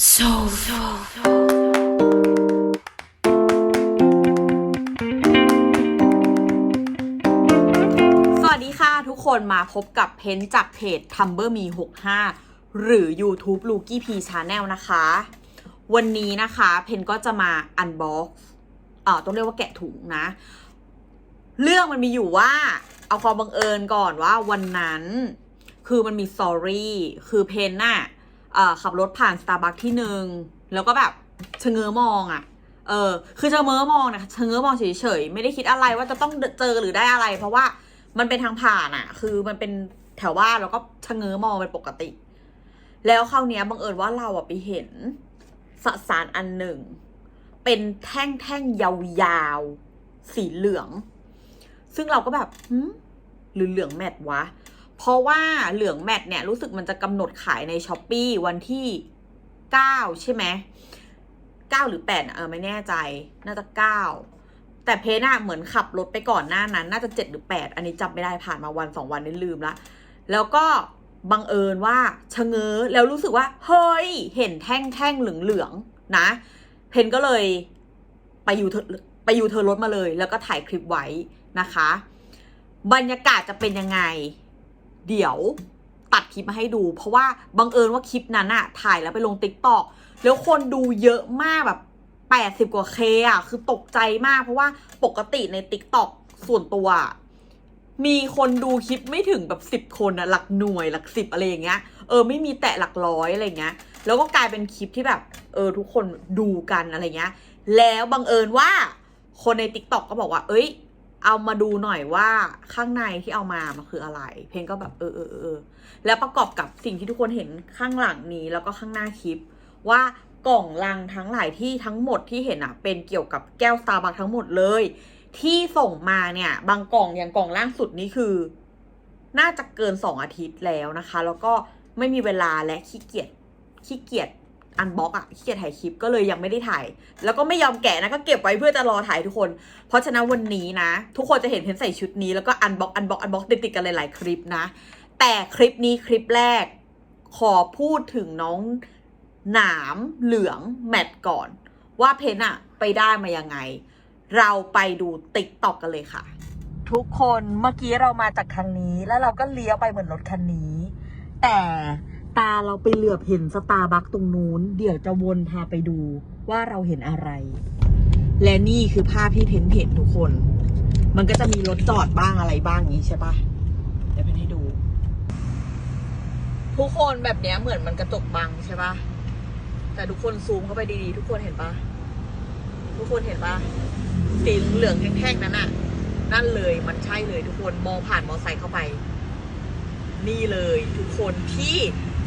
So, so, สวัสดีค่ะทุกคนมาพบกับเพนจากเพจ t u m b e r Me 65 หรือ YouTube l u k i P Channel นะคะ วันนี้นะคะเพนก็จะมา unbox เอ่อต้องเรียกว่าแกะถุงนะ เรื่องมันมีอยู่ว่า เอาความบังเอิญก่อนว่าวันนั้น คือมันมี s o r r y คือเพนน่ะ ขับรถผ่าน Starbucks ที่หนึ่งแล้วก็แบบชะเง้อมองอะ่ะ เออ คือชะเง้อมองนะชะเง้อมองเฉยๆ ไม่ได้คิดอะไรว่าจะต้องเจอหรือได้อะไร เพราะว่ามันเป็นทางผ่านอะ่ะ คือมันเป็นแถวบ้านแล้วก็ชะเง้อมองเป็นปกติ แล้วคราวนี้บังเอิญว่าเราอะไปเห็นสสารอันหนึ่ง เป็นแท่งๆยาวๆ สีเหลือง ซึ่งเราก็แบบหืมหรือเหลืองแมทวะ เพราะว่าเหลืองแมทเนี่ยรู้สึกมันจะกำหนดขายในช้อปปีวันที่เก้าใช่ไหมเก้าหรือแปดเออไม่แน่ใจ น่าจะเก้าแต่เพน่ะเหมือนขับรถไปก่อนหน้านั้น น่าจะเจ็ดหรือแปดอันนี้จำไม่ได้ผ่านมาวันสองวันนี่ลืมละ แล้วก็บังเอิญว่าชะเง้อแล้วรู้สึกว่า เฮ้ย เห็นแท่งแท่งเหลืองเหลืองๆนะ เพนก็เลยไปอยู่เธอไปอยู่เธอรถมาเลย แล้วก็ถ่ายคลิปไว้นะคะ บรรยากาศจะเป็นยังไง เดี๋ยวตัดคลิปมาให้ดู เพราะว่าบังเอิญว่าคลิปนั้นอะถ่ายแล้วไปลงติ๊กตอกแล้วคนดูเยอะมากแบบแปดสิบ80กว่าเคอะคือตกใจมากเพราะว่าปกติในติ๊กตอกส่วนตัว มีคนดูคลิปไม่ถึงแบบสิบ10คนอะหลักหน่วยหลักสิบอะไรอย่างเงี้ยเออไม่มีแตะหลักร้อยอะไรเงี้ย แล้วก็กลายเป็นคลิปที่แบบ เออทุกคนดูกันอะไรเงี้ย แล้วบังเอิญว่าคนในติ๊กตอกก็บอกว่า เอ้ย เอามาดูหน่อยว่าข้างในที่เอามามันคืออะไร เพลงก็แบบเออเออเออแล้วประกอบกับสิ่งที่ทุกคนเห็นข้างหลังนี้แล้วก็ข้างหน้าคลิป ว่ากล่องลังทั้งหลายที่ทั้งหมดที่เห็นอะ เป็นเกี่ยวกับแก้วสตาร์บัคทั้งหมดเลย ที่ส่งมาเนี่ย บางกล่องอย่างกล่องล่างสุดนี่คือ น่าจะเกินสองอาทิตย์แล้วนะคะ แล้วก็ไม่มีเวลาและขี้เกียจขี้เกียจ อันบล็อกอะขี้เกียจถ่ายคลิปก็เลยยังไม่ได้ถ่าย แล้วก็ไม่ยอมแกะนะก็เก็บไว้เพื่อจะรอถ่ายทุกคน เพราะฉะนั้นวันนี้นะ ทุกคนจะเห็นเพนใส่ชุดนี้แล้วก็อันบล็อกอันบล็อกอันบล็อกติดติดๆกันหลายๆคลิปนะ แต่คลิปนี้คลิปแรก ขอพูดถึงน้องหนามเหลืองแมทก่อน ว่าเพนอะไปได้มายังไง เราไปดูติ๊กต็อกกันเลยค่ะ ทุกคนเมื่อกี้เรามาจากทางนี้แล้วเราก็เลี้ยวไปเหมือนรถคันนี้ แต่ ตาเราไปเหลือบเห็นสตาร์บัคตรงนู้น เดี๋ยวจะวนพาไปดูว่าเราเห็นอะไร และนี่คือภาพที่เพนเห็นทุกคน มันก็จะมีรถจอดบ้างอะไรบ้างอย่างนี้ใช่ปะเดี๋ยวเพนให้ดู ทุกคนแบบเนี้ยเหมือนมันกระจกบังใช่ปะแต่ทุกคนซูมเข้าไปดีๆ ทุกคนเห็นปะทุกคนเห็นปะสีเหลืองแท่งๆนั้นน่ะนั่นเลยมันใช่เลยทุกคนมองผ่านมอไซค์เข้าไป นี่เลยทุกคนที่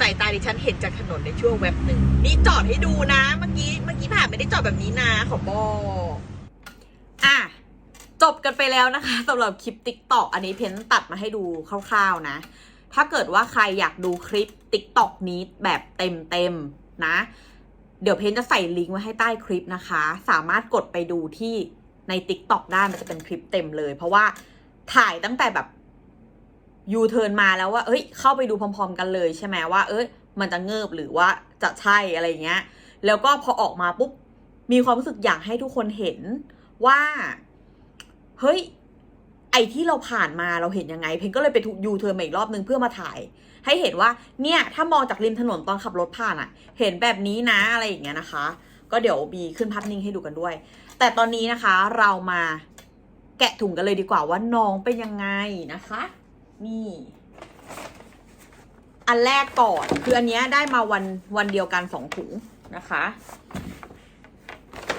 สายตาดิฉันเห็นจากถนนในช่วงแว็บหนึ่งนี่จอดให้ดูนะ เมื่อกี้เมื่อกี้ผ่านไม่ได้จอดแบบนี้นะขอบอกอะจบกันไปแล้วนะคะสำหรับคลิปติ๊กตอกอันนี้เพนตัดมาให้ดูคร่าวๆนะ ถ้าเกิดว่าใครอยากดูคลิปติ๊กตอกนี้แบบเต็มๆนะ เดี๋ยวเพนจะใส่ลิงก์ไว้ให้ใต้คลิปนะคะ สามารถกดไปดูที่ใน t ิ k t o k ได้มันจะเป็นคลิปเต็มเลย เพราะว่าถ่ายตั้งแต่แบบ ยูเทิร์นมาแล้วว่า เอ้ย เข้าไปดูพร้อม ๆ กันเลยใช่ไหมว่า เอ้ย มันจะเงิบหรือว่าจะใช่อะไรเงี้ย แล้วก็พอออกมาปุ๊บ มีความรู้สึกอยากให้ทุกคนเห็นว่า เฮ้ย ไอที่เราผ่านมาเราเห็นยังไง เพนก็เลยไปทุกยูเทิร์นมาอีกรอบนึงเพื่อมาถ่าย ให้เห็นว่า เนี่ย ถ้ามองจากริมถนนตอนขับรถผ่านอะเห็นแบบนี้นะอะไรอย่างเงี้ยนะคะ ก็เดี๋ยวบีขึ้นภาพนิ่งให้ดูกันด้วย แต่ตอนนี้นะคะ เรามาแกะถุงกันเลยดีกว่าว่าน้องเป็นยังไงนะคะ นี่ อันแรกก่อน คืออันเนี้ยได้มาวันวันเดียวกันสองถุงนะคะ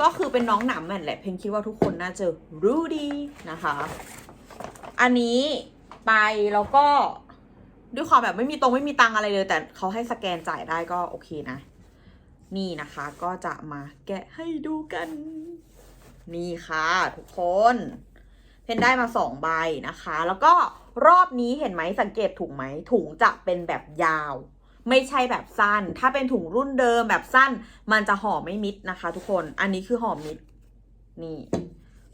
ก็คือเป็นน้องหนามแมนแหละ เพนคิดว่าทุกคนน่าจะรู้ดีนะคะ อันนี้ไปแล้วก็ด้วยความแบบไม่มีตรงไม่มีตังอะไรเลย แต่เขาให้สแกนจ่ายได้ก็โอเคนะ นี่นะคะ ก็จะมาแกะให้ดูกัน นี่ค่ะ ทุกคน เพนได้มาสองใบนะคะ แล้วก็ รอบนี้เห็นไหมสังเกตถุงไหมถุงจะเป็นแบบยาว ไม่ใช่แบบสั้น ถ้าเป็นถุงรุ่นเดิมแบบสั้น มันจะห่อไม่มิดนะคะ ทุกคนอันนี้คือห่อมิดนี่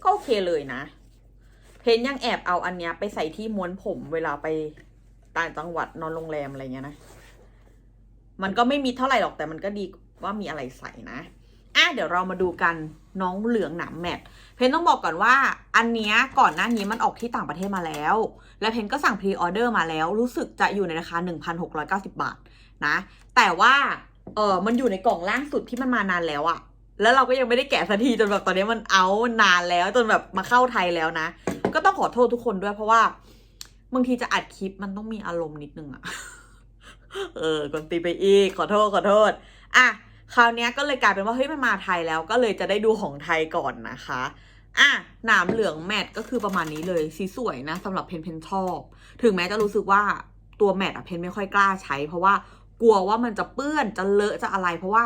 ก็โอเคเลยนะ เพนยังแอบเอาอันเนี้ยไปใส่ที่ม้วนผมเวลาไปต่างจังหวัดนอนโรงแรมอะไรเงี้ยนะ มันก็ไม่มิดเท่าไหร่หรอกแต่มันก็ดีว่ามีอะไรใส่นะอะ เดี๋ยวเรามาดูกันน้องเหลืองหนามแมทเพนต้องบอกก่อนว่า อันเนี้ยก่อนหน้านี้มันออกที่ต่างประเทศมาแล้ว และเพนก็สั่งพรีออเดอร์มาแล้ว รู้สึกจะอยู่ในราคา 1,690 บาทนะ แต่ว่าเออมันอยู่ในกล่องล่างสุดที่มันมานานแล้วอะแล้วเราก็ยังไม่ได้แกะสักทีจนแบบตอนนี้มันเอานานแล้วจนแบบมาเข้าไทยแล้วนะ ก็ต้องขอโทษทุกคนด้วยเพราะว่าบางทีจะอัดคลิปมันต้องมีอารมณ์นิดนึงอะเออกดตีไปอีกขอโทษขอโทษ อะ คราวนี้ก็เลยกลายเป็นว่าเฮ้ยมันมาไทยแล้วก็เลยจะได้ดูของไทยก่อนนะคะอะหนามเหลืองแมทก็คือประมาณนี้เลยสีสวยนะสำหรับเพนเพนชอบ ถึงแม้จะรู้สึกว่าตัวแมทอะเพนไม่ค่อยกล้าใช้ เพราะว่ากลัวว่ามันจะเปื้อนจะเลอะจะอะไร เพราะว่า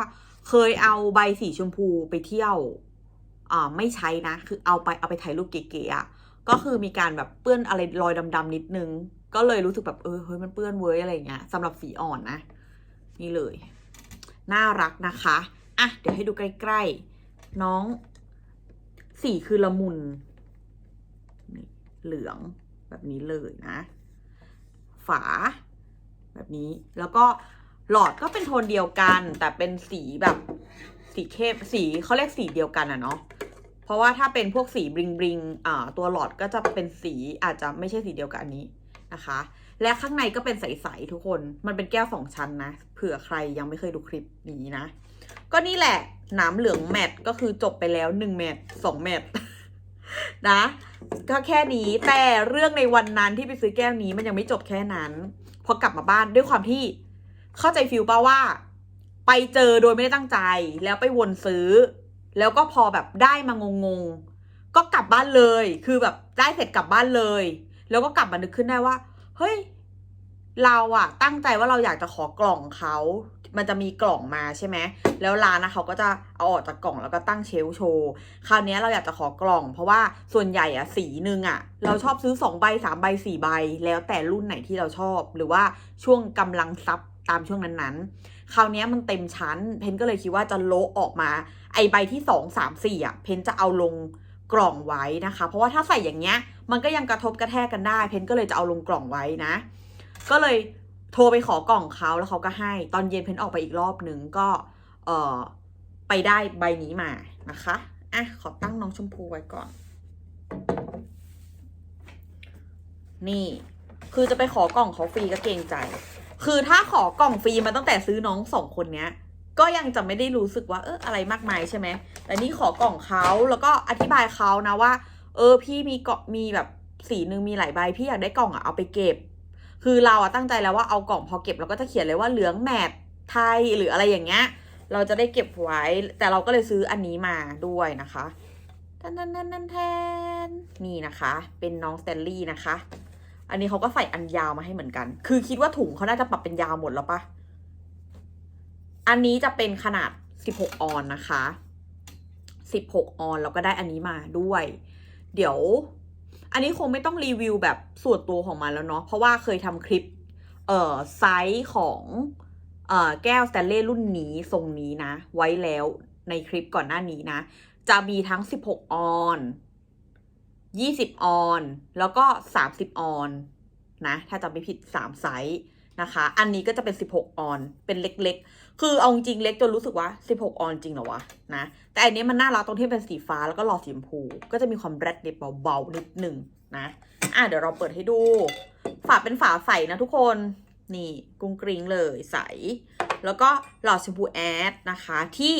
เคยเอาใบสีชมพูไปเที่ยวอ่าไม่ใช้นะ คือเอาไปเอาไปถ่ายรูปเก๋ๆอะก็คือมีการแบบเปื้อนอะไรรอยดำๆนิดนึง ก็เลยรู้สึกแบบเออเฮ้ยมันเปื้อนเว้ยอะไรเงี้ยสำหรับสีอ่อนนะ นี่เลย น่ารักนะคะอะเดี๋ยวให้ดูใกล้ๆ น้องสีคือละมุนนี่เหลืองแบบนี้เลยนะ ฝา แบบนี้แล้วก็หลอดก็เป็นโทนเดียวกัน แต่เป็นสีแบบสีเข้มสีเขาเรียกสีเดียวกันอะเนาะเพราะว่าถ้าเป็นพวกสีบริงบริงอ่าตัวหลอดก็จะเป็นสีอาจจะไม่ใช่สีเดียวกับอันนี้นะคะ และข้างในก็เป็นใสๆทุกคน มันเป็นแก้วสองชั้นนะ เผื่อใครยังไม่เคยดูคลิปนี้นะ ก็นี่แหละน้ำเหลืองแมทก็คือจบไปแล้วหนึ่งแมทสองแมทนะก็แค่นี้แต่เรื่องในวันนั้นที่ไปซื้อแก้วนี้มันยังไม่จบแค่นั้น พอกลับมาบ้านด้วยความที่เข้าใจฟิลป่าว่า ไปเจอโดยไม่ได้ตั้งใจ แล้วไปวนซื้อ แล้วก็พอแบบได้มางงๆก็กลับบ้านเลย คือแบบได้เสร็จกลับบ้านเลย แล้วก็กลับมานึกขึ้นได้ว่า เฮ้ย เราอะตั้งใจว่าเราอยากจะขอกล่องเขา มันจะมีกล่องมาใช่ไหม แล้วร้านนะเขาก็จะเอาออกจากกล่องแล้วก็ตั้งเชลโชว์ คราวนี้เราอยากจะขอกล่อง เพราะว่าส่วนใหญ่อะสีหนึ่งอะเราชอบซื้อ2ใบ3ใบ4ใบ แล้วแต่รุ่นไหนที่เราชอบ หรือว่าช่วงกำลังซับตามช่วงนั้นๆ คราวนี้มันเต็มชั้น เพนก็เลยคิดว่าจะโละออกมา ไอใบที่2 3 4อะเพนจะเอาลงกล่องไว้นะคะ เพราะว่าถ้าใส่อย่างเงี้ย มันก็ยังกระทบกระแทกกันได้ เพนก็เลยจะเอาลงกล่องไว้นะ ก็เลยโทรไปขอกล่องเขาแล้วเขาก็ให้ ตอนเย็นเพนออกไปอีกรอบหนึ่งก็เออไปได้ใบนี้มานะคะอะขอตั้งน้องชมพูไว้ก่อน นี่ คือจะไปขอกล่องเขาฟรีก็เกรงใจ คือถ้าขอกล่องฟรีมาตั้งแต่ซื้อน้องสองคนเนี้ยก็ยังจะไม่ได้รู้สึกว่าเอออะไรมากมายใช่ไหมแต่นี่ขอกล่องเขาแล้วก็อธิบายเขานะว่า เออพี่มีเกาะมีแบบสีหนึ่งมีหลายใบพี่อยากได้กล่องอะเอาไปเก็บ คือเราอะตั้งใจแล้วว่าเอากล่องพอเก็บเราก็จะเขียนเลยว่าเหลืองแมทไทยหรืออะไรอย่างเงี้ยเราจะได้เก็บไว้ แต่เราก็เลยซื้ออันนี้มาด้วยนะคะทันทันทันทันแทนนี่นะคะ เป็นน้องสแตนลี่นะคะ อันนี้เขาก็ใส่อันยาวมาให้เหมือนกัน คือคิดว่าถุงเขาน่าจะปรับเป็นยาวหมดแล้วปะอันนี้จะเป็นขนาด 16 ออนนะคะ 16 ออนแล้วก็ได้อันนี้มาด้วย เดี๋ยว อันนี้คงไม่ต้องรีวิวแบบส่วนตัวของมันแล้วเนาะเพราะว่าเคยทำคลิปเอ่อไซส์ของเอ่อแก้วสแตนเล่รุ่นนี้ทรงนี้นะ ไว้แล้วในคลิปก่อนหน้านี้นะ จะมีทั้ง 16 ออน20 ออน แล้วก็ 30 ออน นะ ถ้าจำไม่ผิด 3 ไซส์ นะคะ อันนี้ก็จะเป็น 16 ออน เป็นเล็กๆ คือเอาจริงเล็กจนรู้สึกว่า 16 ออนจริงเหรอวะนะ แต่อันนี้มันน่ารักตรงที่เป็นสีฟ้าแล้วก็หลอดสีชมพู ก็จะมีความแรดเด็บเบาๆนิดหนึ่งนะ อะเดี๋ยวเราเปิดให้ดู ฝาเป็นฝาใสนะทุกคน นี่กุ้งกริ้งเลยใส แล้วก็หลอดชมพูแอดนะคะที่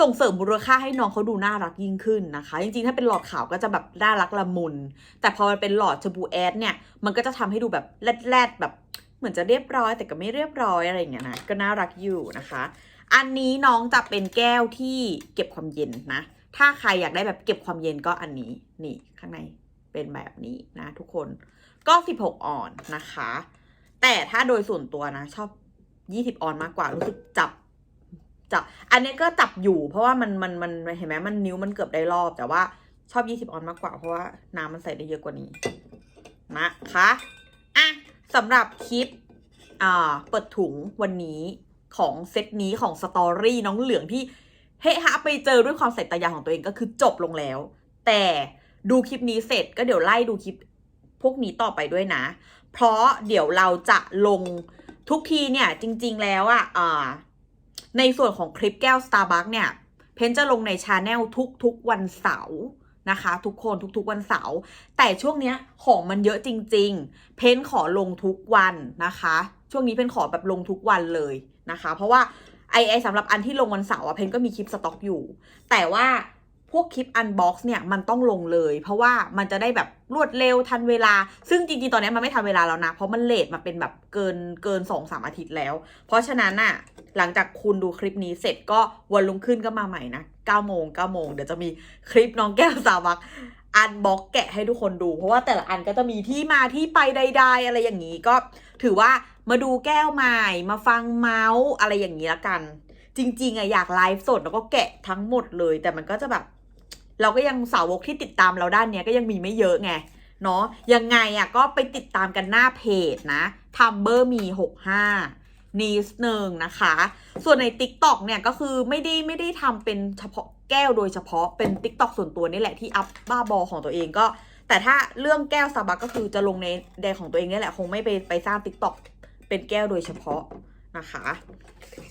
ส่งเสริมมูลค่าให้น้องเขาดูน่ารักยิ่งขึ้นนะคะ จริงๆ ถ้าเป็นหลอดขาวก็จะแบบน่ารักละมุน แต่พอมันเป็นหลอดชมพูแอดเนี่ย มันก็จะทำให้ดูแบบแรดๆแบบ เหมือนจะเรียบร้อยแต่ก็ไม่เรียบร้อยอะไรอย่างเงี้ยนะก็น่ารักอยู่นะคะ อันนี้น้องจะเป็นแก้วที่เก็บความเย็นนะ ถ้าใครอยากได้แบบเก็บความเย็นก็อันนี้นี่ข้างในเป็นแบบนี้นะทุกคนก็ 16 ออนนะคะ แต่ถ้าโดยส่วนตัวนะ ชอบ 20 ออนมากกว่ารู้สึกจับจับ อันนี้ก็จับอยู่ เพราะว่ามันมันมันเห็นไหมมันนิ้วมันเกือบได้รอบ แต่ว่าชอบ 20 ออนมากกว่าเพราะว่าน้ำมันใส่ได้เยอะกว่านี้นะคะอะ สำหรับคลิปอ่าเปิดถุงวันนี้ของเซตนี้ของสตอรี่น้องเหลืองที่เฮฮะไปเจอด้วยความใส่ตายาของตัวเองก็คือจบลงแล้ว แต่ดูคลิปนี้เสร็จก็เดี๋ยวไล่ดูคลิปพวกนี้ต่อไปด้วยนะ เพราะเดี๋ยวเราจะลงทุกทีเนี่ยจริง ๆ แล้วอะ่ะอ่าในส่วนของคลิปแก้ว Starbucks เนี่ย เพนจะลงในชาแนลทุกๆวันเสาร์ นะคะ ทุกคนทุกๆวันเสาร์แต่ช่วงเนี้ยของมันเยอะจริง ๆ เพนขอลงทุกวันนะคะ ช่วงนี้เพนขอแบบลงทุกวันเลยนะคะ เพราะว่าไอไอสำหรับอันที่ลงวันเสาร์อะเพนก็มีคลิปสต็อกอยู่ แต่ว่า วกคลิปอันบ็อกซ์เนี่ยมันต้องลงเลย เพราะว่ามันจะได้แบบรวดเร็วทันเวลา ซึ่งจริงๆ ตอนนี้มันไม่ทันเวลาแล้วนะ เพราะมันเลทมาเป็นแบบเกินเกินสองสามอาทิตย์แล้ว เพราะฉะนั้นน่ะหลังจากคุณดูคลิปนี้เสร็จก็วันลุงขึ้นก็มาใหม่นะ9โมง9โมงเดี๋ยวจะมีคลิปน้องแก้วสาวักอันบ็อกแกะให้ทุกคนดู เพราะว่าแต่ละอันก็จะมีที่มาที่ไปใด ๆ อะไรอย่างนี้ก็ถือว่ามาดูแก้วใหม่มาฟังเมาส์อะไรอย่างนี้ละกัน จริง ๆอะอยากไลฟ์สดแล้วก็แกะทั้งหมดเลย แต่มันก็จะแบบ เราก็ยังสาวกที่ติดตามเราด้านเนี้ยก็ยังมีไม่เยอะไงเนาะยังไงอะก็ไปติดตามกันหน้าเพจนะทัมเบอร์มีหกห้านิดหนึ่งนะคะ ส่วนใน t ิ k t o k เนี่ยก็คือไม่ได้ไม่ได้ทำเป็นเฉพาะแก้วโดยเฉพาะเป็น t ิ k t o k ส่วนตัวนี่แหละที่อัพบ้าบอของตัวเองก็ แต่ถ้าเรื่องแก้วซาบักก็คือจะลงในแดงของตัวเองนี่แหละ คงไม่ไปไปสร้าง t ิ k t o k เป็นแก้วโดยเฉพาะนะคะ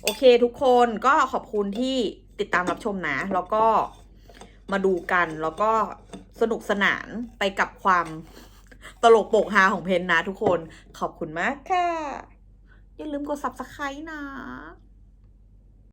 โอเคทุกคนก็ขอบคุณที่ติดตามรับชมนะ แล้วก็ มาดูกัน แล้วก็สนุกสนานไปกับความตลกโปกฮาของเพนนะทุกคน ขอบคุณมากค่ะ อย่าลืมกด subscribe นะ